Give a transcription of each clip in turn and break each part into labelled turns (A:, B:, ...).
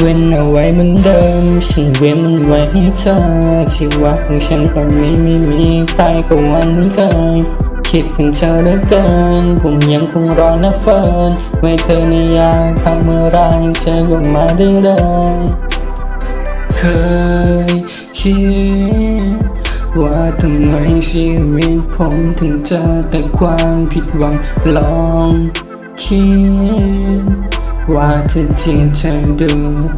A: เว้นเอาไว้เหมือนเดิมฉันเว้นมันไว้ให้เธอชีวะของฉันตอนนี้ไม่มีใครก็วันเหมือนเคยคิดถึงเธอเหลือเกิน ผมยังคงรอนะเฟิร์นไว้เธอในยามพักเมื่อไรเธอก็มาได้เลย เคยคิดว่าทำไมชีวิตผมถึงเจอแต่ความผิดหวังลองคิด ว่าจะจีบเธอดู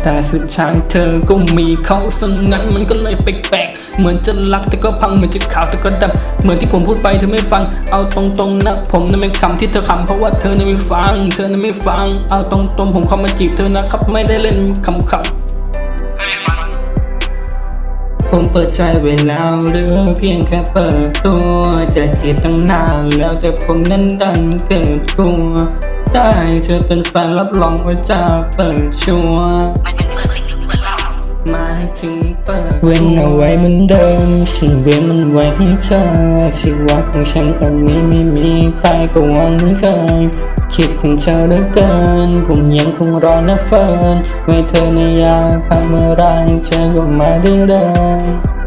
A: แต่สุดท้ายเธอก็มีเขาสังงั้นมันก็เลยแปลกๆ เหมือนจะรักแต่ก็พังเหมือนจะขาวแต่ก็ดำเหมือนที่ผมพูดไปเธอไม่ฟัง เอาตรงๆนะ ผมนั่นเป็นคำที่เธอคำเพราะว่าเธอนั้นไม่ฟัง เธอนั้นไม่ฟัง เอาตรงๆผมเข้ามาจีบเธอนะครับ ไม่ได้เล่นคำๆผมเปิดใจไว้แล้วหรือเพียงแค่เปิดตัว จะจีบตั้งนานแล้วแต่ผมนั้นดันเกิดกลัว ได้เธอเป็นแฟนรับรองว่าจะเปิดชัวร์มายถึงเปิดเว้นเอาไว้เหมือนเดิมฉันเว้นมันไว้ให้เธอชีวะของฉันตอนนี้ไม่มีใครก็หวังเหมือนเคยคิดถึงเธอเหลือเกิน ผมยังคงรอนะเฟิร์นไว้เธอในยามพักเมื่อไรเธอก็มาได้เลย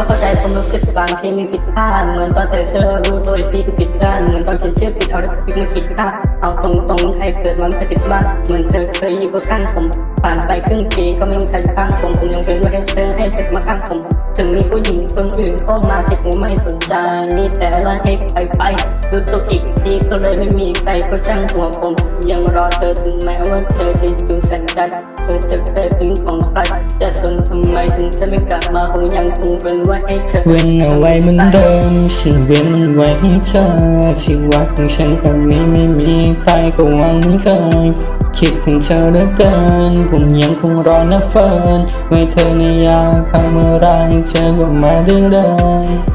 B: ก็เข้าใจความรู้สึกบางที่มีผิดพลาดเหมือนตอนใส่เชื่อรู้ตัวทีคือผิดพลาดเหมือนตอนฉันเชื่อผิดเอาแต่ผิดมาคิดพลาดเอาตรงตรงใครเกิดมาไม่เคยผิดบ้างเหมือนเธอเคยอยู่ข้างผมผ่านไปครึ่งปีก็ไม่มีใครข้างผมผม อให้เธอมาข้างผมถึงมีผู้หญิงคนอื่นเข้ามาที่ผมไม่สนใจมีแต่ละให้ไปไปดูตัวอีกทีก็เลยไม่มีใครก็ช่างหัวผม ยังรอเธอถึงแม้ว่าเธอจะอยู่แสนไกลเธอจะเป็นของใครแต่ส่วนทำไมถึงเธอไม่กลับมาผมยังคงเป็นไว้ให้เธอ
A: เว้นเอาไว้เหมือนเดิมฉันเว้นมันไว้ให้เธอชีวะของฉันตอนนี้ไม่มีใครก็หวังเหมือนเคย คิดถึงเธอเหลือเกิน ผมยังคงรอนะเฟิร์นไว้เธอในยามพักเมื่อไรเธอก็มาได้เลย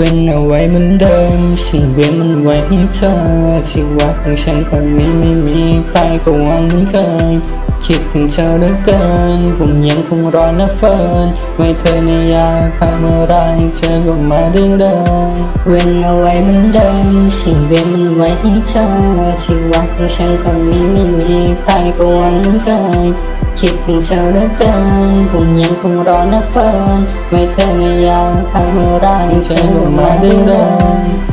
A: ว้นเอาไว้เหมือนเดิมฉันเว้นมันไว้ให้เธอชีวะของฉันตอนนี้ไม่มีใครก็หวังเหมือนเคยคิดถึงเธอเหลือเกิน ผมยังคงรอนะเฟินไว้เธอในยาพักเมื่อไรเธอก็มาได้เลยเว้นเอาไว้เหมือนเดิมฉันเว้นมันไว้ให้เธอชีวะของฉันตอนนี้ไม่มีใครก็หวังเหมือนเคย คิดถึงเธอเหลือเกินผมยังคงรอนะเฟิร์นไม่เธอในยามพักเมื่อไรเธอลงมาได้เลย